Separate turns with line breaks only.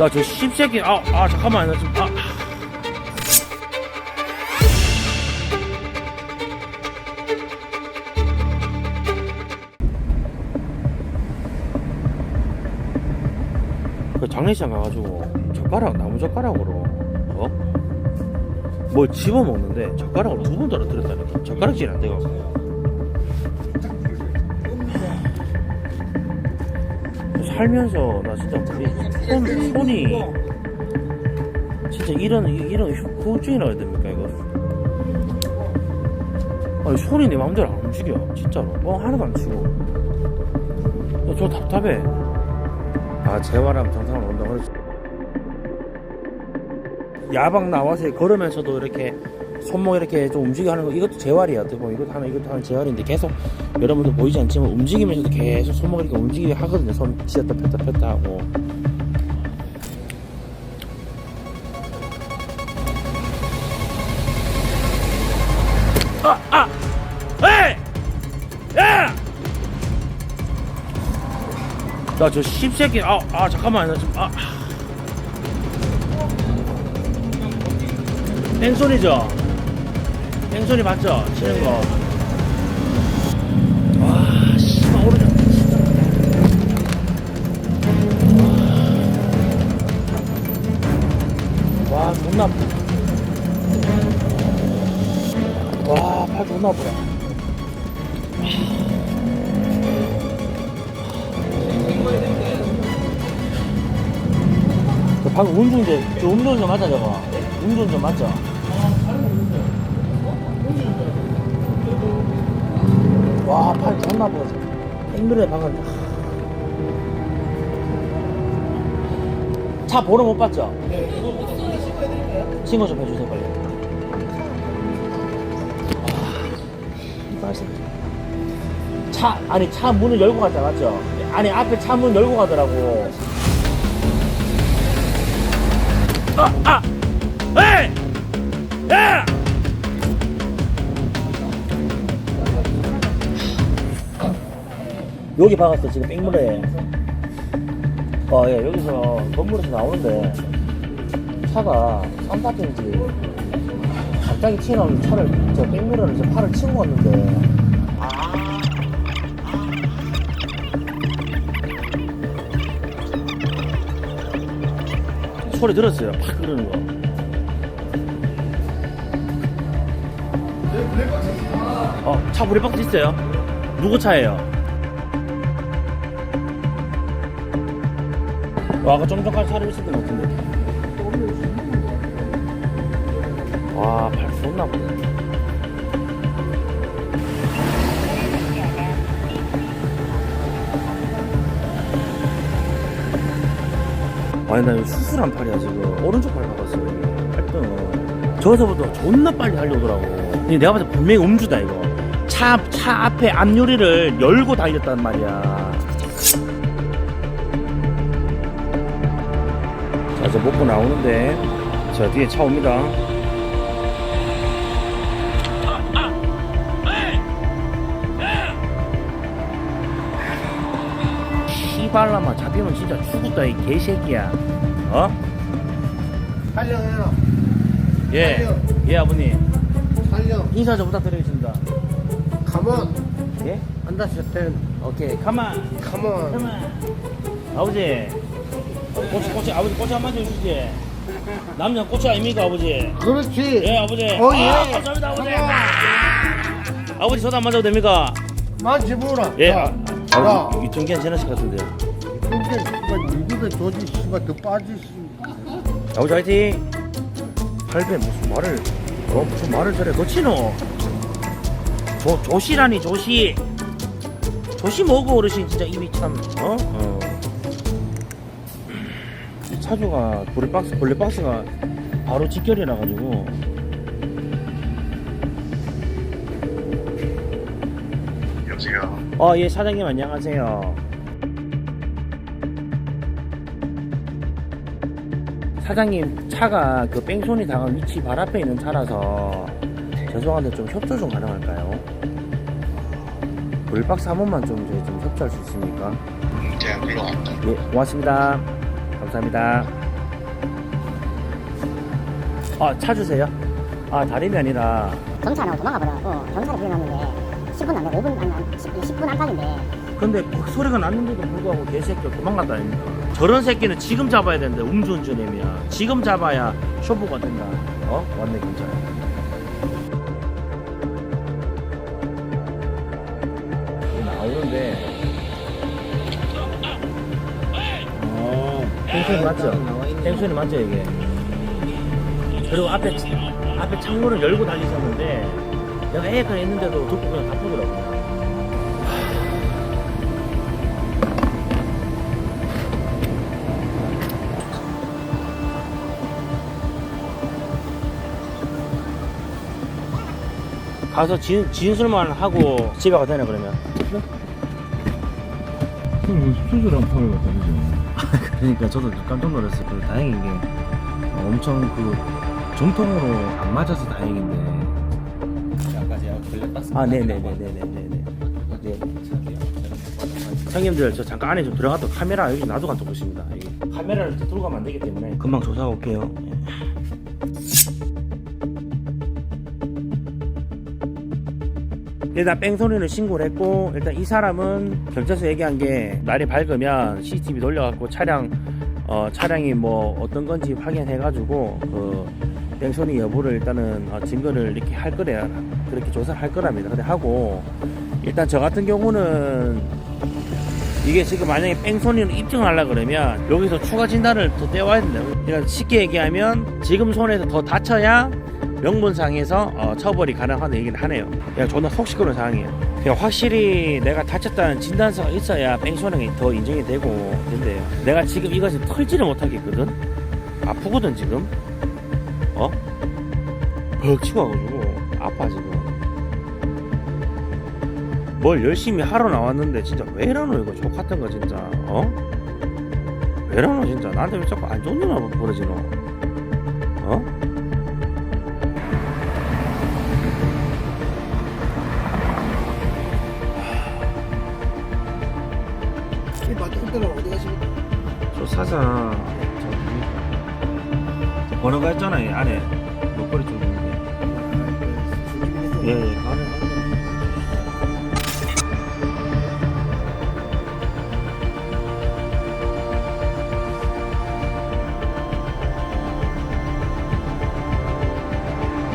나저 씹새끼 아, 아 잠깐만 나 지금 아. 그 장례식장 가가지고 젓가락 나무 젓가락으로 어? 뭘 집어 먹는데 젓가락을 두번 떨어뜨렸다니까. 젓가락질 안 돼가지고 살면서 나 진짜 우리 손, 손이 진짜 이런 이런 후- 후유증이라 해야 됩니까 이거? 아니 손이 내 마음대로 안 움직여 진짜로. 뻥 하나도 안 치고. 야, 저 답답해. 아 재활하면 정상으로 온다 그러지. 야방 나와서 걸으면서도 이렇게 손목 이렇게 좀 움직여 하는 거 이것도 재활이야 보면 이것도 하나 이것도 하나 재활인데 계속 여러분들 보이지 않지만 움직이면서도 계속 손목을 이렇게 움직이게 하거든요 손 쥐었다 폈다 폈다 하고 아! 아! 나저 씹새끼 아, 아 잠깐만 나 지금 아 뺑소니죠? 뺑소니 맞죠? 치는 거. 와, 씨발, 오르자. 와, 존나 아프다. 와, 팔 존나 아프다. 저 방금 운전제, 저 운전제 맞아, 저거? 운전제 맞죠? 와, 팔 존나 아프다. 앵글에 방금. 차 번호 못 봤죠? 신고 좀 해주세요, 빨리. 아, 말씀. 차, 아니, 차 문을 열고 갔다, 맞죠? 아니, 앞에 차 문 열고 가더라고. 아, 아! 에이! 야! 여기 박았어 지금 뺑물에 어, 예, 여기서 건물에서 나오는데 차가 산타인지. 갑자기 튀어나오는 차를 저 뺑물에를 저 팔을 치고 갔는데. 소리 들었어요? 팍 그러는 거. 어, 차 브레이크박스 있어요? 누구 차예요? 와, 아까 좀 전까지 차를 있었던 것 같은데. 와, 발 쏟나 보네. 아니, 나 이거 수술한 팔이야, 지금. 오른쪽 팔 박았어요, 여기. 팔등. 저서부터 존나 빨리 달려오더라고. 근데 내가 봤을 때 분명히 음주다, 이거. 차, 차 앞에 앞유리를 열고 달렸단 말이야. 자, 이제 먹고 나오는데, 자, 뒤에 차 옵니다. 시발라마 잡히면 진짜 죽었다, 이 개새끼야. 어?
촬영해요.
예. 예, 아버님.
촬영.
인사 좀 부탁드리겠습니다.
컴온.
예?
안다시텐.
오케이, 가만. 가만. 아버지. 꼬치, 꼬치, 아버지 꼬치 한 마디 주시지. 남자 꼬치 아닙니까, 아버지?
그렇지.
예, 아버지.
어, 예.
아, 감사합니다, 아버지. 아 버지, 저도 안 맞아도 됩니까?
만지 보라.
예.
야,
아,
야.
이 정기한 재나씨 같은데요.
근데 씨발 미국에 조지 씨발 더 빠지시.
아버지, 화이팅! 할배 무슨 말을, 어, 무슨 말을 저래. 거치노? 조, 조시라니, 조시. 조시 뭐고, 어르신. 진짜 입이 참, 어? 어. 이 차주가 블랙박스, 블랙박스가 바로 직결이라 가지고.
여보세요.
어, 예, 사장님 안녕하세요. 사장님, 차가 그 뺑소니 당한 위치 발 앞에 있는 차라서 죄송한데 좀 협조 좀 가능할까요? 불박스 한 번만 좀 저희 좀 협조할 수 있습니까?
제가 불러왔다.
예, 고맙습니다. 감사합니다. 아, 차 주세요. 아, 다름이 아니라.
경찰 하고 도망가 버려고 경찰에 불려놨는데, 10분 안 돼, 5분, 아니, 10, 분 안팎인데.
근데 그 소리가 났는데도 불구하고 개새끼가 도망갔다니까. 저런 새끼는 지금 잡아야 되는데, 음주운전이면. 지금 잡아야 쇼부가 된다. 어? 왔네, 경찰. 맞죠? 땡소리 맞죠 이게? 그리고 앞에 앞에 창문을 열고 달리셨는데 내가 에어컨 있는데도 듣고 그냥 가쁘더라고요. 가서 진, 진술만 하고 집에 가도 되나 그러면?
그럼 수술한 판을 갖다 그죠?
그러니까 저도 깜짝 놀랐어요. 그 다행인 게 어, 엄청 그 전통으로 안 맞아서 다행인데.
아까 제가 걸렸다
아, 네네네네네네. 네. 형님들 저 잠깐 안에 좀 들어갔다 카메라 여기 놔두고 오겠습니다. 여기 카메라를 또 들고 가면 안 되기 때문에 금방 조사하고 올게요. 일단 뺑소니를 신고를 했고 일단 이 사람은 경찰서 얘기한 게 날이 밝으면 CCTV 돌려갖고 차량 어, 차량이 뭐 어떤 건지 확인해가지고 그 뺑소니 여부를 일단은 어, 증거를 이렇게 할 거래요. 그렇게 조사를 할 거랍니다. 근데 하고 일단 저 같은 경우는 이게 지금 만약에 뺑소니를 입증을 하려 그러면 여기서 추가 진단을 더 떼와야 된다. 그러니까 쉽게 얘기하면 지금 손에서 더 다쳐야 명분상에서 어, 처벌이 가능하다는 얘기를 하네요. 그냥 존나 속 시끄러운 상황이에요. 그냥 확실히 내가 다쳤다는 진단서가 있어야 뺑소니가 더 인정이 되고 된대요. 내가 지금 이것을 털지를 못하겠거든. 아프거든 지금. 어? 벅 치고 와가지고 아파 지금. 뭘 열심히 하러 나왔는데 진짜 왜 이러노 이거 족 같은 거 진짜 어? 왜 이러노 진짜 나한테 왜 자꾸 안 좋은 일만 벌어지노 번호가 있잖아요 안에. 목걸이 좀 예예